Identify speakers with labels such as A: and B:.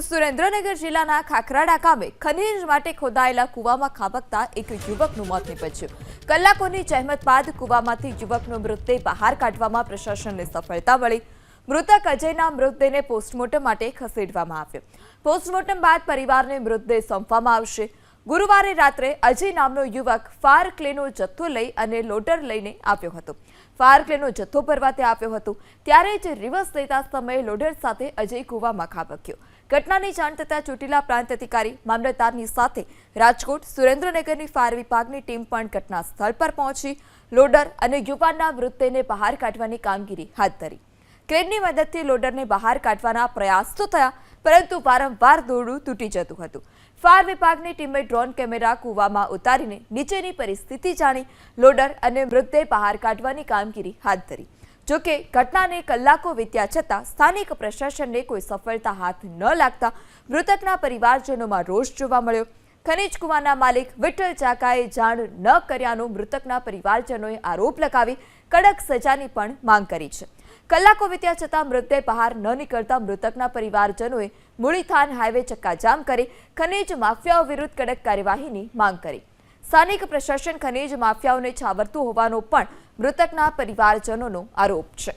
A: સુરેન્દ્રનગર જિલ્લાના ખાખરાડા ગામે ખનીજ માટે ખોદાયેલા કૂવામાં ખાબકતા એક યુવકનું મોત નીપજ્યું. કલાકોની જહેમત બાદ કૂવામાંથી યુવકનો મૃતદેહ બહાર કાઢવામાં પ્રશાસનને સફળતા મળી. મૃતક અજયના મૃતદેહને પોસ્ટમોર્ટમ માટે ખસેડવામાં આવ્યો. પોસ્ટમોર્ટમ બાદ પરિવારને મૃતદેહ સોંપવામાં આવશે. ગુરુવારે રાત્રે અજય નામનો યુવક ફાયર ક્લેનો જથ્થો લઈ અને લોડર લઈને આવ્યો હતો. ફાયર ક્લેનો જથ્થો ભરવા તે આવ્યો હતો. ત્યારે જ રિવર્સ લેતા સમયે લોડર સાથે અજય કૂવામાં ખાબક્યો ઘટનાની જાણ થતાં ચોટીલા પ્રાંત અધિકારી મામલતદારની સાથે રાજકોટ સુરેન્દ્રનગરની ફાયર વિભાગની ટીમ પણ ઘટના સ્થળ પર પહોંચી. લોડર અને યુવાનના મૃતદેહને બહાર કાઢવાની કામગીરી હાથ ધરી. ક્રેનની મદદથી લોડરને બહાર કાઢવાના પ્રયાસ તો થયા. પરંતુ વારંવાર દોરડું તૂટી જતું હતું. ફાયર વિભાગની ટીમે ડ્રોન કેમેરા કૂવામાં ઉતારીને નીચેની પરિસ્થિતિ જાણી લોડર અને મૃતદેહ બહાર કાઢવાની કામગીરી હાથ ધરી. જોકે ઘટનાને કલાકો વીત્યા છતાં સ્થાનિક પ્રશાસનને કોઈ સફળતા હાથ ન લાગતા મૃતકના પરિવારજનોમાં રોષ જોવા મળ્યો. ખનીજ કુવાના માલિક વિઠ્ઠલ ચાકાએ જાણ ન કર્યાનો મૃતકના પરિવારજનોએ આરોપ લગાવી કડક સજાની પણ માંગ કરી છે. કલાકો વીત્યા છતાં મૃતદેહ બહાર ન નીકળતા મૃતકના પરિવારજનોએ મૂળીથાન હાઈવે ચક્કાજામ કરી ખનીજ માફિયાઓ વિરુદ્ધ કડક કાર્યવાહીની માંગ કરી. સ્થાનિક પ્રશાસન ખનીજ માફિયાઓને છાવરતું હોવાનો પણ મૃતકના પરિવારજનોનો આરોપ છે.